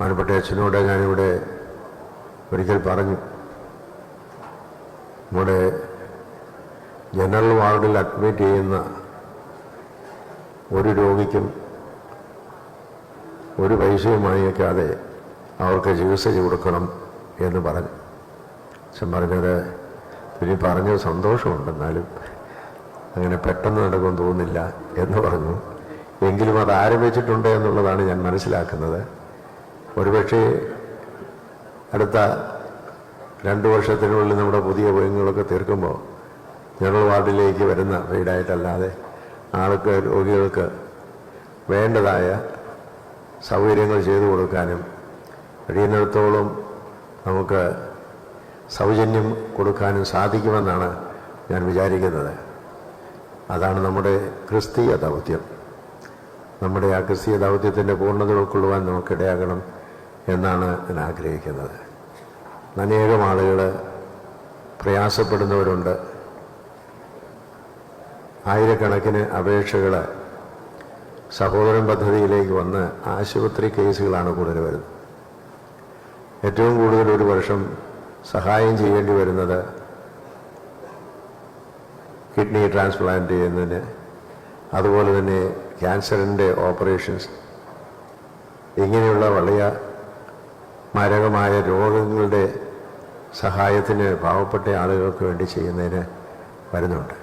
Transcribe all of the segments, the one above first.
മാനപ്പെട്ട അച്ഛനോട് ഞാനിവിടെ ഒരിക്കൽ പറഞ്ഞു. നമ്മുടെ ജനറൽ വാർഡിൽ അഡ്മിറ്റ് ചെയ്യുന്ന ഒരു രോഗിക്കും ഒരു പൈസയും വാങ്ങിക്കാതെ അവർക്ക് ചികിത്സ കൊടുക്കണം എന്ന് പറഞ്ഞു. അച്ഛൻ പറഞ്ഞത് ഇനി പറഞ്ഞത് സന്തോഷമുണ്ട് എന്നാലും അങ്ങനെ പെട്ടെന്ന് നടക്കുമെന്ന് തോന്നുന്നില്ല എന്ന് പറഞ്ഞു. എങ്കിലും അത് ആരംഭിച്ചിട്ടുണ്ട് എന്നുള്ളതാണ് ഞാൻ മനസ്സിലാക്കുന്നത്. ഒരുപക്ഷെ അടുത്ത രണ്ട് വർഷത്തിനുള്ളിൽ നമ്മുടെ പുതിയ ഉപയോഗങ്ങളൊക്കെ തീർക്കുമ്പോൾ ജനറൽ വാർഡിലേക്ക് വരുന്ന വീടായിട്ടല്ലാതെ ആൾക്ക് രോഗികൾക്ക് വേണ്ടതായ സൗകര്യങ്ങൾ ചെയ്തു കൊടുക്കാനും കഴിയുന്നിടത്തോളം നമുക്ക് സൗജന്യം കൊടുക്കാനും സാധിക്കുമെന്നാണ് ഞാൻ വിചാരിക്കുന്നത്. അതാണ് നമ്മുടെ ക്രിസ്തീയ ദൗത്യം. നമ്മുടെ ആ ക്രിസ്തീയ ദൗത്യത്തിന്റെ പൂർണത ഉൾക്കൊള്ളുവാൻ നമുക്കിടയാകണം. എന്നാണ് ഞാൻ ആഗ്രഹിക്കുന്നത്. അനേകം ആളുകൾ പ്രയാസപ്പെടുന്നവരുണ്ട്. ആയിരക്കണക്കിന് അപേക്ഷകൾ സഹോദരൻ പദ്ധതിയിലേക്ക് വന്ന് ആശുപത്രി കേസുകളാണ് കൂടുതൽ വരുന്നത്. ഏറ്റവും കൂടുതൽ ഒരു വർഷം സഹായം ചെയ്യേണ്ടി വരുന്നത് കിഡ്നി ട്രാൻസ്പ്ലാന്റ് ചെയ്യുന്നതിന് അതുപോലെ തന്നെ ക്യാൻസറിന്റെ ഓപ്പറേഷൻസ് ഇങ്ങനെയുള്ള വലിയ മാരകമായ രോഗങ്ങളുടെ സഹായത്തിന് പാവപ്പെട്ട ആളുകൾക്ക് വേണ്ടി ചെയ്യുന്നതിന് വരുന്നുണ്ട്.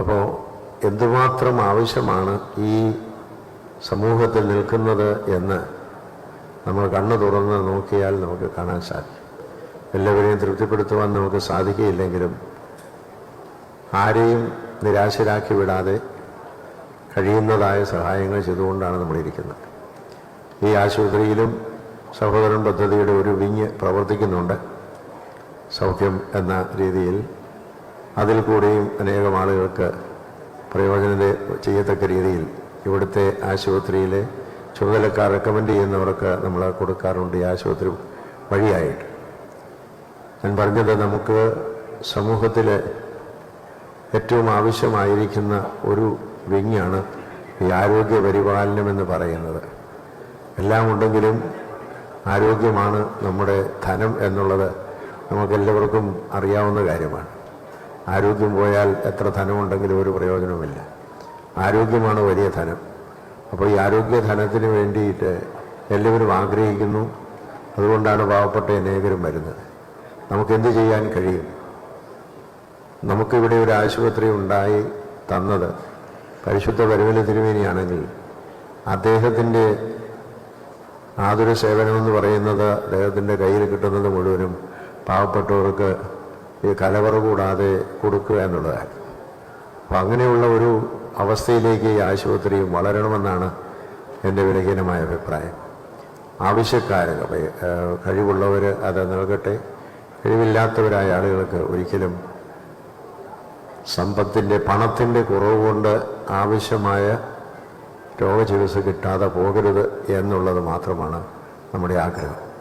അപ്പോൾ എന്തുമാത്രം ആവശ്യമാണ് ഈ സമൂഹത്തിൽ നിൽക്കുന്നത് എന്ന് നമ്മൾ കണ്ണു തുറന്ന് നോക്കിയാൽ നമുക്ക് കാണാൻ സാധിക്കും. എല്ലാവരെയും തൃപ്തിപ്പെടുത്തുവാൻ നമുക്ക് സാധിക്കുകയില്ലെങ്കിലും ആരെയും നിരാശരാക്കി വിടാതെ കഴിയുന്നതായ സഹായങ്ങൾ ചെയ്തുകൊണ്ടാണ് നമ്മളിരിക്കുന്നത്. ഈ ആശുപത്രിയിലും സഹോദരൻ പദ്ധതിയുടെ ഒരു വിങ് പ്രവർത്തിക്കുന്നുണ്ട്. സൗഖ്യം എന്ന രീതിയിൽ അതിൽ കൂടിയും അനേകം ആളുകൾക്ക് പ്രയോജനം ചെയ്യത്തക്ക രീതിയിൽ ഇവിടുത്തെ ആശുപത്രിയിലെ ചുമതലക്കാർ റെക്കമെൻഡ് ചെയ്യുന്നവർക്ക് നമ്മൾ കൊടുക്കാറുണ്ട് ഈ ആശുപത്രി വഴിയായിട്ട്. ഞാൻ പറഞ്ഞത് നമുക്ക് സമൂഹത്തിൽ ഏറ്റവും ആവശ്യമായിരിക്കുന്ന ഒരു വിങ്ങാണ് ഈ ആരോഗ്യ പരിപാലനം എന്ന് പറയുന്നത്. എല്ലാം ഉണ്ടെങ്കിലും ആരോഗ്യമാണ് നമ്മുടെ ധനം എന്നുള്ളത് നമുക്കെല്ലാവർക്കും അറിയാവുന്ന കാര്യമാണ്. ആരോഗ്യം പോയാൽ എത്ര ധനമുണ്ടെങ്കിലും ഒരു പ്രയോജനവുമില്ല. ആരോഗ്യമാണ് വലിയ ധനം. അപ്പോൾ ഈ ആരോഗ്യ ധനത്തിന് വേണ്ടിയിട്ട് എല്ലാവരും ആഗ്രഹിക്കുന്നു. അതുകൊണ്ടാണ് പാവപ്പെട്ട അനേകരും വരുന്നത്. നമുക്കെന്ത് ചെയ്യാൻ കഴിയും? നമുക്കിവിടെ ഒരു ആശുപത്രി ഉണ്ടായി തന്നത് പരിശുദ്ധ പരിമല തിരുമേനിയാണെങ്കിൽ അദ്ദേഹത്തിന്റെ ആതുര സേവനമെന്ന് പറയുന്നത് അദ്ദേഹത്തിന്റെ കയ്യിൽ കിട്ടുന്നത് മുഴുവനും പാവപ്പെട്ടവർക്ക് ഈ കലവറ കൂടാതെ കൊടുക്കുക എന്നുള്ളതാണ്. അപ്പം അങ്ങനെയുള്ള ഒരു അവസ്ഥയിലേക്ക് ഈ ആശുപത്രി വളരണമെന്നാണ് എന്റെ വിലഹീനമായ അഭിപ്രായം. ആവശ്യക്കാർ കഴിവുള്ളവർ അത് നൽകട്ടെ. കഴിവില്ലാത്തവരായ ആളുകൾക്ക് ഒരിക്കലും സമ്പത്തിന്റെ പണത്തിന്റെ കുറവ് കൊണ്ട് ആവശ്യമായ രോഗചികിത്സ കിട്ടാതെ പോകരുത് എന്നുള്ളത് മാത്രമാണ് നമ്മുടെ ആഗ്രഹം.